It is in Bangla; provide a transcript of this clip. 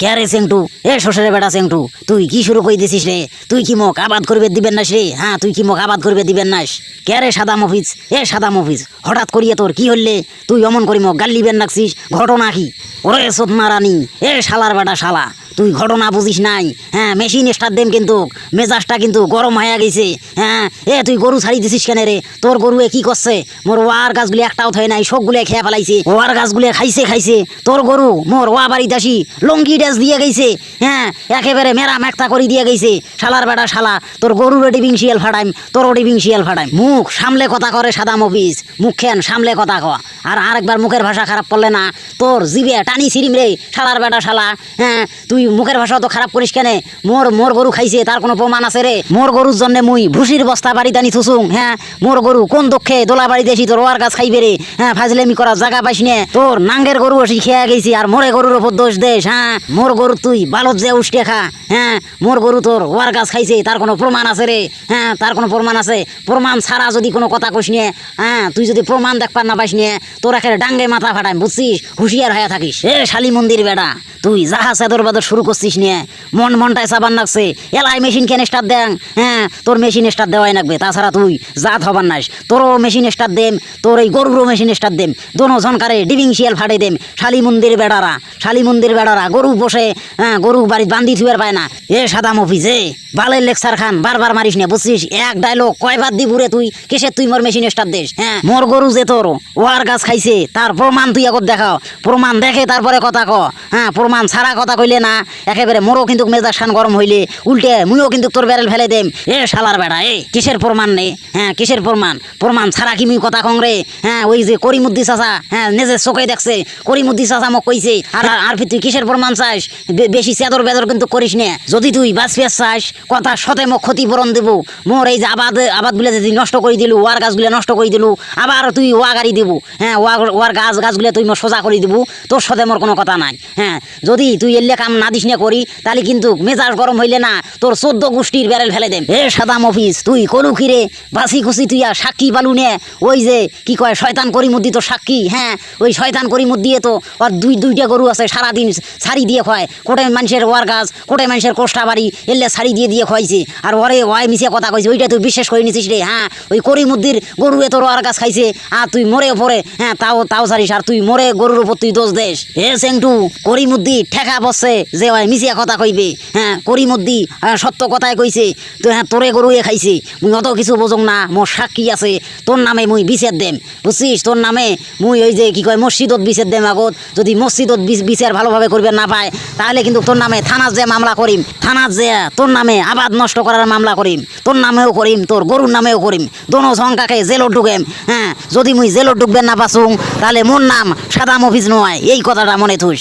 কে সেংটু এ শ্বশুরে বেটা সেন্টু, তুই কি শুরু করে দিছিস রে? তুই কি মোক আবাদ করবে দিবেন না রে? হ্যাঁ তুই কি মোক আবাদ করবে দিবেন নাস? কে রে সাদা মফিজ? এ সাদা মফিজ, হঠাৎ করিয়ে তোর কি হললে তুই অমন করি মোক গাল্লিবেন নাকছিস ঘটনা কি? ওরে সোতনা রানী এ শালার বেটা শালা। তুই ঘটনা বুঝিস নাই। হ্যাঁ মেশিন স্টার দেম কিন্তু। মেজাজটা কিন্তু গরম হয়ে গেছে। হ্যাঁ এ, তুই গরু ছাড়ি দিছিস কেন রে? তোর গরুয়ে কি করছে? মোর ওয়ার গাছগুলি একটাও থয় নাই, সবগুলো খেয়ে ফেলাইছে। ওয়ার গাছগুলো খাইছে খাইছে। তোর গরু, মোর ওয়া বাড়িতে আসি লঙ্গি ড্যাস দিয়ে গেছে। হ্যাঁ একেবারে মেরা মেকতা করে দিয়ে গেছে। শালার বেটা শালা, তোর গরুর ডিবিং শিয়াল ফাটাইম, তোর ডিবিং শিয়াল ফাটাইম। মুখ সামলে কথা করে সাদা মফিস মুখ খেন, সামলে কথা ক। আর আরেকবার মুখের ভাষা খারাপ করলে না, তোর জিবে টানি সিরিম রে, শালার বেটা শালা। হ্যাঁ তুই মুখের ভাষা তো খারাপ করিস কেনে? মোর মোর গরু খাইছে, তার কোনো প্রমাণ আছে রে? মোর গরুর জন্য মুই ভুসির বস্তা বাড়িতে আনি থুসুং হ্যাঁ? মোর গরু কোন দক্ষে দোলা বাড়ি এসি তোর ওয়ার গাছ খাইবে রে? হ্যাঁ ফাজলেমি করার জায়গা পাইস নে। তোর নাঙ্গের গরু এসে খেয়ে গেছি আর মোরে গরুর ওপর দোষ দেশ হ্যাঁ? মোর গরু তুই বালত যে উষ্টে খা হ্যাঁ? মোর গরু তোর ওয়ার গাছ খাইছে, তার কোনো প্রমাণ আছে রে? হ্যাঁ তার কোনো প্রমাণ আছে? প্রমাণ ছাড়া যদি কোনো কথা কইস নিয়ে হ্যাঁ? তুই যদি প্রমাণ দেখবার না পাইস নিয়ে তোর একের ডাঙ্গে মাথা ফাটাই বুঝছিস? হুঁশিয়ার হয়ে থাকিস। এ শালি মন্দির বেড়া, তুই যাহা সেদর বাদর শুরু করছিস নিয়ে। মন মনটায় সাবান লাগছে। এলাই মেশিন কেন স্টার্ট দেন হ্যাঁ তোর মেশিন স্টার্ট দেওয়াই লাগবে, তাছাড়া তুই জাত হবার নাস তোরও মেশিন স্টার্ট দেম, তোর এই গরুরও মেশিন স্টার্ট দেম। দোনো জনকারে ডিবিং শিয়াল ফাটে দেম। শালি মন্দির বেড়ারা, শালি মন্দির বেড়ারা, গরু বসে হ্যাঁ গরু বাড়িতে বান্ধি থুয়ার পায় না। এ সাদা মফিজ, এ, বালের লেকচার খান, বারবার মারিস না, বুঝছিস? এক ডায়লগ কয়বার দিবুরে তুই, কিসের তুই মোর মেশিন স্টার্ট দেশ হ্যাঁ? মোর গরু যে তোর, ওয়ার গাছ খাইছে, তার প্রমাণ তুই আগত দেখাও। প্রমাণ দেখে তারপরে কথা ক। হ্যাঁ প্রমাণ ছাড়া কথা কইলে না। একেবারে মোরও কিন্তু মেজাজ খান গরম হইলে। উল্টে মুইও কিন্তু তোর বেরেল ফেলে দেম। এ শালার বেড়া, এ, কিসের প্রমাণ নেই হ্যাঁ কিসের প্রমাণ? প্রমাণ ছাড়া কি মুই কথা কং রে? হ্যাঁ ওই যে করিমুদ্দি চাচা হ্যাঁ নিজের চোখে দেখছে। করিমুদ্দি চাচা মোক কইছে, আর, আর- তুই কিসের প্রমাণ চাস? বেশি চেদর বেদর কিন্তু করিস নে। যদি তুই বাঁচবে চাস, কথা সতে মোক ক্ষতিপূরণ দেবো। মোর এই যে আবাদ আবাদগুলো যদি নষ্ট করে দিলু, ওয়ার গাছগুলো নষ্ট করে দিলু, আবার তুই ওয়া গাড়ি দিব। হ্যাঁ ওয়া, ওয়ার গাছ গাছগুলো তুই মোর সোজা করে দিব। তোর সাথে মোর কোনো কথা নাই। হ্যাঁ যদি তুই এলে কাম না দিস না করি, তাহলে কিন্তু মেজাজ গরম হইলে না তোর চোদ্দ গোষ্ঠীর বেরেল ফেলে দেম এ সাদাম অফিস, তুই করু খিরে বাসি খুশি তুই আর সাক্ষী বালু নে। ওই যে, কি কয়, শয়তান করি মুদ্দি তো সাক্ষী হ্যাঁ? ওই শয়তান করি মুদ্দিয়ে তো আর দুই, দুইটা গরু আছে, সারাদিন ছাড়ি দিয়ে খয়। কোটে মানুষের ওয়ার গাছ, কোটে মানুষের কোষ্টা বাড়ি, এলে ছাড়ি দিয়ে দিয়ে খোয়াইছে। আর ওরে, ওয়াই মিশিয়ে কথা কইছে, ওইটা তুই বিশ্বাস করে নিছিস রে হ্যাঁ? ওই করি মুদ্দির গরু এ তোর ওয়ার গাছ খাইছে, আর তুই মরে পরে হ্যাঁ? তাও তাও ছাড়িস, আর তুই মরে গরুর উপর তুই দোষ দেশ হে সেংটু করি মুদ্দি ঠেকা বসছে যে ওই মিশিয়া কথা কইবে। হ্যাঁ করি মুদ্দি হ্যাঁ, সত্য কথাই কইছে। তো হ্যাঁ তোরে গরুয়ে খাইছে। মুই অত কিছু বোঝং না মোর সাক্ষী আছে। তোর নামে মুই বিচার দেম। বুঝছিস? তোর নামে মুই ওই যে কি কয় মসজিদত বিচার দেম আগত। যদি মসজিদত বিচ- বিচার ভালোভাবে করবে না পায় তাহলে কিন্তু তোর নামে থানাত যে মামলা করিম। থানাত যে তোর নামে আবাদ নষ্ট করার মামলা করিম। তোর নামেও করিম তোর গরুর নামেও করিম। দোনো সংখ্যাকে জেলত ঢুকেম। হ্যাঁ যদি মুই জেলত ঢুকবেন না পাসুং তাহলে মোর নাম সাদা মফিজ নয়। এই কথাটা মনে থুস।